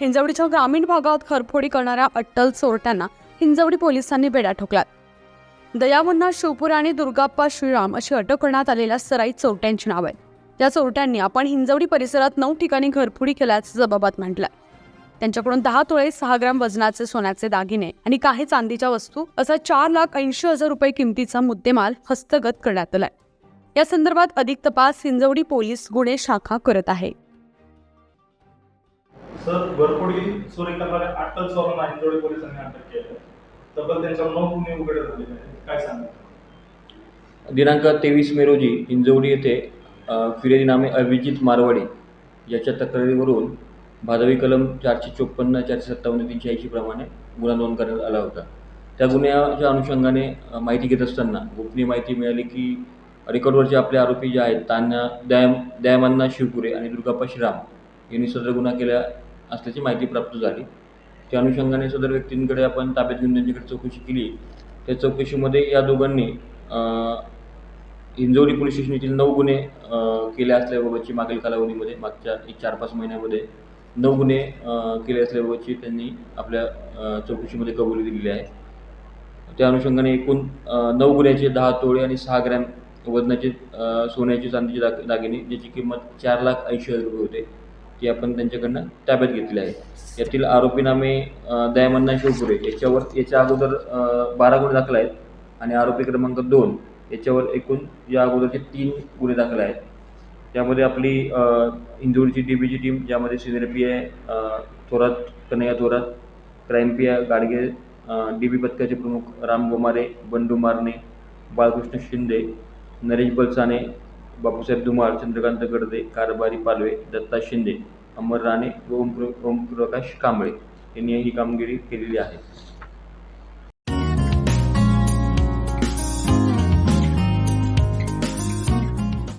हिंजवडीच्या ग्रामीण भागात खरफोडी करणाऱ्या अट्टल चोरट्यांना हिंजवडी पोलिसांनी बेड्या ठोकल्यात. दयामुन्ना शिवपुरा आणि दुर्गाप्पा श्रीराम अशी अटक करण्यात आलेल्या सराईत चोरट्यांची नाव आहेत. या चोरट्यांनी आपण हिंजवडी परिसरात नऊ ठिकाणी घरफोडी केल्याचं जबाबात म्हटलंय. त्यांच्याकडून दहा तोळे सहा ग्राम वजनाचे सोन्याचे दागिने आणि काही चांदीच्या वस्तू असा चार लाख ऐंशी हजार रुपये किमतीचा मुद्देमाल हस्तगत करण्यात आलाय. या संदर्भात अधिक तपास हिंजवडी पोलीस गुन्हे शाखा करत आहे. सर घरफोडी चोरी करणाऱ्या अट्टल चोरांना हिंजवडी पोलिसांनी अटक केली तब्बल त्यांच्यावर नऊ गुन्हे उघडे झालेले आहेत. काय सांगा दिनांक तेवीस मे रोजी हिंजवडी येथे अ, फिर्यादी नामे अभिजित मारवाडे याच्या तक्रारीवरून भादवी कलम चारशे चोपन्न चारशे सत्तावन्न तीनशे ऐंशी प्रमाणे गुन्हा नोंद करण्यात आला होता. त्या गुन्ह्याच्या अनुषंगाने माहिती घेत असताना गोपनीय माहिती मिळाली की रेकॉर्डवरचे आपले आरोपी जे आहेत तान्या दयाम दयामान्ना शिवपुरे आणि दुर्गाप्पा श्रीराम यांनी सदर गुन्हा केल्या असल्याची माहिती प्राप्त झाली. त्या अनुषंगाने सदर व्यक्तींकडे आपण ताब्यात घेऊन त्यांच्याकडे चौकशी केली. त्या चौकशीमध्ये या दोघांनी अ, हिंजवडी पोलीस स्टेशन येथील नऊ गुन्हे केले असल्याबाबतची मागील कालावधीमध्ये मागच्या एक चार पाच महिन्यामध्ये नऊ गुन्हे केले असल्याबाबतची त्यांनी आपल्या चौकशीमध्ये कबुली दिलेली आहे. त्या अनुषंगाने एकूण नऊ गुन्ह्याचे दहा तोळे आणि सहा ग्रॅम वजनाचे सोन्याचे चांदीचे दाग दागिने ज्याची किंमत चार लाख ऐंशी हजार रुपये होते. ती आपण त्यांच्याकडनं ताब्यात घेतली आहे. यातील आरोपी नामे अ, दयामन्ना शिवपुरे याच्यावर याच्या अगोदर बारा गुन्हे दाखल आहेत आणि आरोपी क्रमांक दोन याच्यावर एकूण या अगोदरचे तीन गुन्हे दाखल आहेत. त्यामध्ये आपली इंदूरची डी बीची टीम ज्यामध्ये senior P I Thorat Kanhaiya Thorat crime P I Gadge D B पथकाचे प्रमुख राम गोमारे बंडू मारणे बाळकृष्ण शिंदे नरेश बलसाने बापूसाहेब धुमाळ चंद्रकांत गडदे कारभारी पालवे दत्ता शिंदे अमर राणे व ओम ओमप्रकाश कांबळे यांनी ही कामगिरी केलेली आहे.